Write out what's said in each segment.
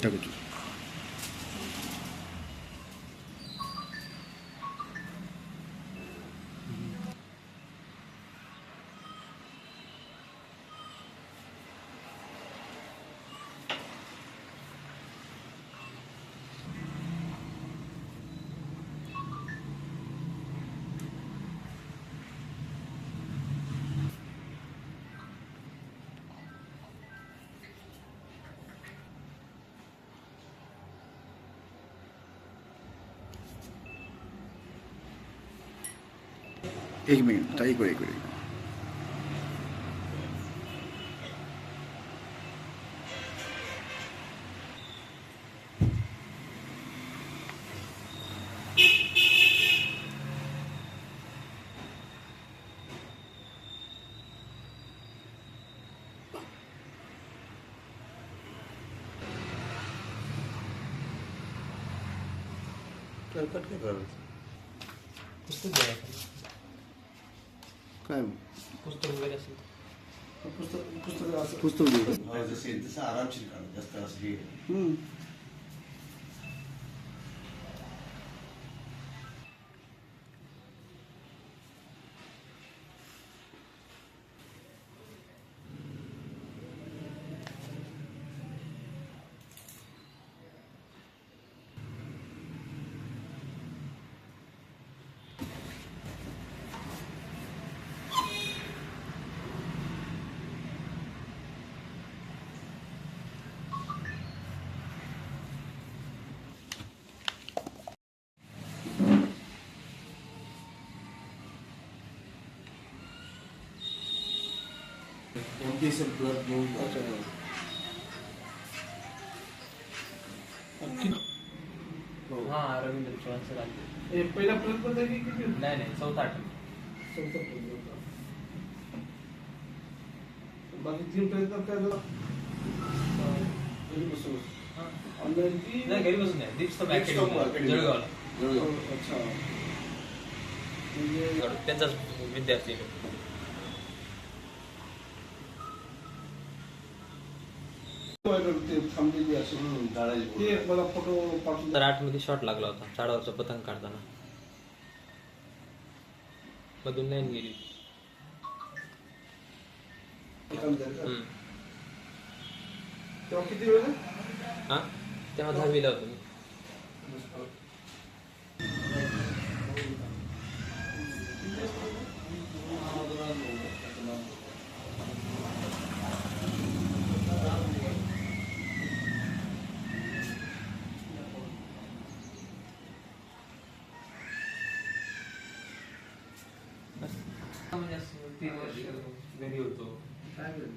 这个就是 टाकू तू. एक मिनिट आता एक वेळ एक वेळ कट काय करायचं पुस्तक घ्या एखादं. काय? पुस्तक वगैरे असेल. पुस्तक पुस्तक असं. पुस्तक हा, जसं आरामशीर काढा जास्त असं हे हम्म. कोणती असेल ब्लड घेऊन हा रवींद्र चव्हाण सर आले हे पहिला प्रयोग पण तरी किती? नाही नाही चौथा आठवण चौथा प्रयोग होता. बाकी तीन प्रयत्न काय झाला घरी बसून ती नाही घरी बसून नाही दीप Deep Stop Academy. जळगावला जळगाव. अच्छा त्यांचाच विद्यार्थी थांबलेली जाळायची ते. एक मला फोटो पाठवून तर आठमध्ये शॉट लागला होता. झाडावरचं पतंग काढताना. मधून लाईन गेली. तेव्हा किती वेळ? हा? तेव्हा दहावीला होतो तीन वर्ष घरी होतो?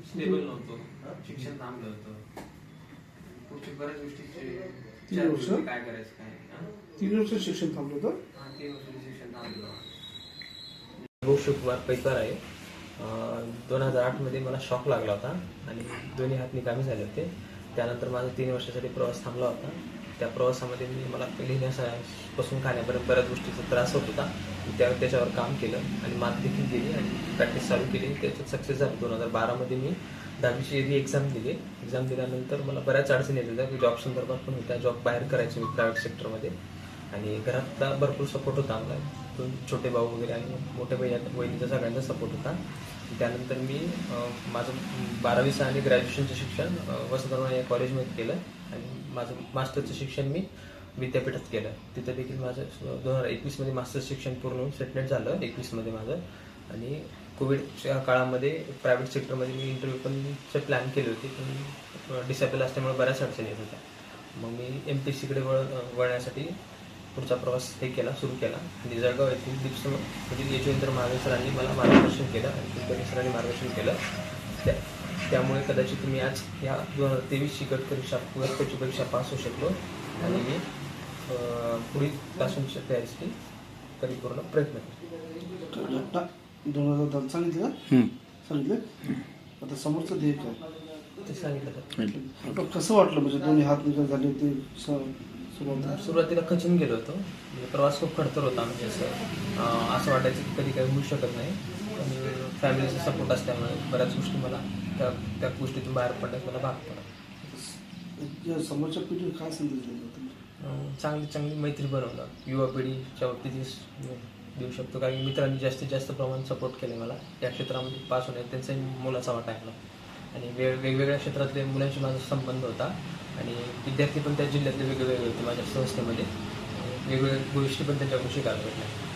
स्टेबल नव्हतो शिक्षण थांबलं होतं पुढच्या बऱ्याच गोष्टीचे तीन वर्ष? काय करायचं काय. हा? तीन वर्ष शिक्षण थांबलं होतं हा, तीन वर्षाचं शिक्षण थांबलं भाऊ शिवकुमार पैकर आहे दोन हजार आठमध्ये मला शॉक लागला होता आणि दोन्ही हात निकामी झाले होते त्यानंतर माझा तीन वर्षासाठी प्रवास थांबला होता त्या प्रवासामध्ये मी मला लिहिण्यापासून खाण्यापर्यंत बऱ्याच गोष्टीचा त्रास होत होता. मी त्या त्याच्यावर काम केलं आणि मात देखील केली आणि प्रॅक्टिस चालू केली. त्याच्यात सक्सेस झालं. दोन हजार बारामध्ये मी दहावीची एरी एक्झाम दिली एक्झाम दिल्यानंतर मला बऱ्याच अडचणी येत होत्या. जॉब संदर्भात पण होत्या. जॉब बाहेर करायचे मी प्रायव्हेट सेक्टरमध्ये आणि घरातला भरपूर सपोर्ट होता आम्हाला. दोन छोटे भाऊ वगैरे आणि मोठ्या बहिणी बहिणीचा सगळ्यांचा सपोर्ट होता. त्यानंतर मी माझं बारावीचं आणि ग्रॅज्युएशनचं शिक्षण अं, वसंतराव या कॉलेजमध्ये केलं. आणि माझं मास्टरचं शिक्षण मी विद्यापीठात केलं. तिथं देखील माझं दोन हजार एकवीसमध्ये मास्टर शिक्षण पूर्ण सेटनेट झालं एकवीसमध्ये माझं. आणि कोविडच्या काळामध्ये प्रायव्हेट सेक्टरमध्ये मी इंटरव्ह्यू पण प्लॅन केले होते पण डिसेबल असल्यामुळे बऱ्याच अडचणी येत होत्या. मग मी एम पी सीकडे वळ वळण्यासाठी पुढचा प्रवास हे केला सुरू केला. आणि जळगाव येथील दीप्स म्हणजे यशवंतर महादेव सरांनी मला मार्गदर्शन केलं आणि सरांनी मार्गदर्शन केलं. त्या त्यामुळे कदाचित मी आज या दोन हजार तेवीसची गट परीक्षा गटची परीक्षा पास होऊ शकलो. आणि मी अं, पुढील पासूनच्या तयारीसाठी परिपूर्ण प्रयत्न करतो आता दोन हजार दहा सांगितलं. सांगितलं? आता समोरचं ध्येय काय? ते सांगितलं कसं वाटलं? म्हणजे दोन्ही हात निकाल झाले होते सुरुवातीला खचून गेलो होतो. म्हणजे प्रवास खूप खडतर होता म्हणजे असं असं वाटायचं की कधी काही होऊ शकत नाही. फॅमिलीचा सपोर्ट असल्यामुळे बऱ्याच गोष्टी मला त्या त्या गोष्टीतून बाहेर पडण्यास मला भाग पडला. या समोरच्या पिढी काय अं, चांगली चांगली मैत्री बनवणं. युवा पिढीच्या बाबतीत देऊ शकतो. कारण मित्रांनी जास्तीत जास्त प्रमाणात सपोर्ट केले मला. या क्षेत्रामध्ये पास होण्यात त्यांचाही मोलाचा वाटा आहे मला. आणि वेग वेगवेगळ्या क्षेत्रातले मुलांशी माझा संबंध होता. आणि विद्यार्थी पण त्या जिल्ह्यातले वेगवेगळे होते माझ्या संस्थेमध्ये. वेगवेगळ्या गोष्टी पण त्यांच्याकडून शिकायला भेटल्या.